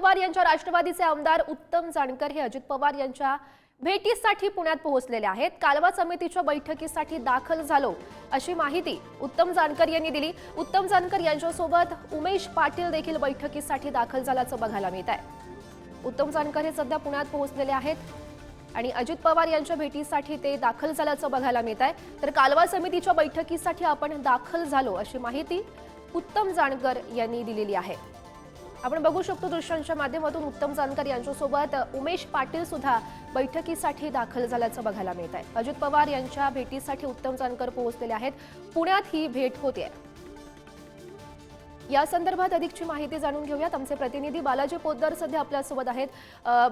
पवार यांच्या राष्ट्रवादीचे आमदार उत्तम जानकर हे अजित पवार यांच्या भेटीसाठी पुण्यात पोहोचलेले आहेत. कालवा समितीच्या बैठकीसाठी दाखल झालो अशी माहिती उत्तम जानकर यांनी दिली. उत्तम जानकर यांच्यासोबत उमेश पाटील देखील बैठकीसाठी दाखल झाल्याचं बघायला मिळत आहे. उत्तम जानकर हे सध्या पुण्यात पोहोचलेले आहेत आणि अजित पवार यांच्या भेटीसाठी ते दाखल झाल्याचं बघायला मिळत आहे. तर कालवा समितीच्या बैठकीसाठी आपण दाखल झालो अशी माहिती उत्तम जानकर यांनी दिलेली आहे. आपण बघू शकतो दृश्यांच्या माध्यमातून उत्तम जानकर यांच्यासोबत उमेश पाटील सुद्धा बैठकीसाठी दाखल झाल्याचं बघायला मिळत आहे. अजित पवार यांच्या भेटीसाठी उत्तम जानकर पोहोचलेले आहेत. पुण्यात ही भेट होते. या संदर्भात अधिकची माहिती जाणून घेऊयात. आमचे प्रतिनिधी बालाजी पोद्दार सध्या आपल्यासोबत आहेत.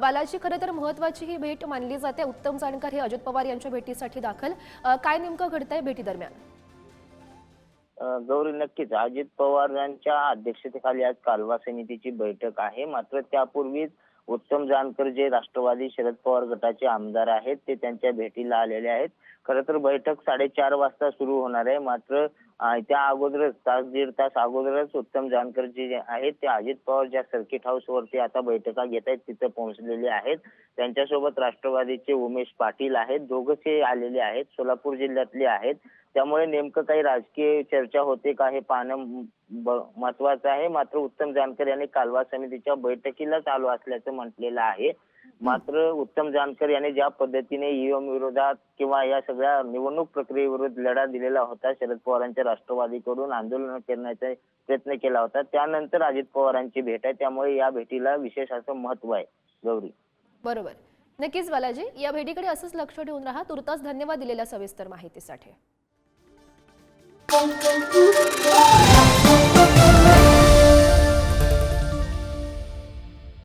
बालाजी खरं तर महत्वाची ही भेट मानली जाते. उत्तम जानकर हे अजित पवार यांच्या भेटीसाठी दाखल. काय नेमकं घडतंय भेटी दरम्यान गौरी नक्कीच. अजित पवार यांच्या अध्यक्षतेखाली आज कालवा समितीची बैठक आहे. मात्र त्यापूर्वीच उत्तम जानकर जे राष्ट्रवादी शरद पवार गटाचे आमदार आहेत ते त्यांच्या भेटीला आलेले आहेत. खरं तर बैठक साडेचार वाजता सुरू होणार आहे. मात्र त्या अगोदरच तास दीड तास अगोदरच उत्तम जानकर जे आहेत ते अजित पवार ज्या सर्किट हाऊस वरती आता बैठका घेत आहेत तिथं पोहोचलेले आहेत. त्यांच्यासोबत राष्ट्रवादीचे उमेश पाटील आहेत. दोघंचे आलेले आहेत. सोलापूर जिल्ह्यातले आहेत. त्यामुळे नेमकं काही राजकीय चर्चा होते का हे पाहणं महत्वाचं आहे. मात्र उत्तम जानकर यांनी कालवा समितीच्या बैठकीलाच आलो असल्याचं म्हटलेलं आहे. मात्र उत्तम जानकर यांनी ज्या पद्धतीने ईव्हीएम विरोधात किंवा या सगळ्या निवडणूक प्रक्रियेविरुद्ध लढा दिलेला होता शरद पवारांच्या राष्ट्रवादीकडून आंदोलन करण्याचा प्रयत्न केला होता त्यानंतर अजित पवारांची भेट आहे. त्यामुळे या भेटीला विशेष असं महत्त्व आहे. गौरी. बरोबर. नक्कीच बालाजी या भेटीकडे असंच लक्ष ठेवून राहा. तुर्तास धन्यवाद दिलेल्या सविस्तर माहितीसाठी.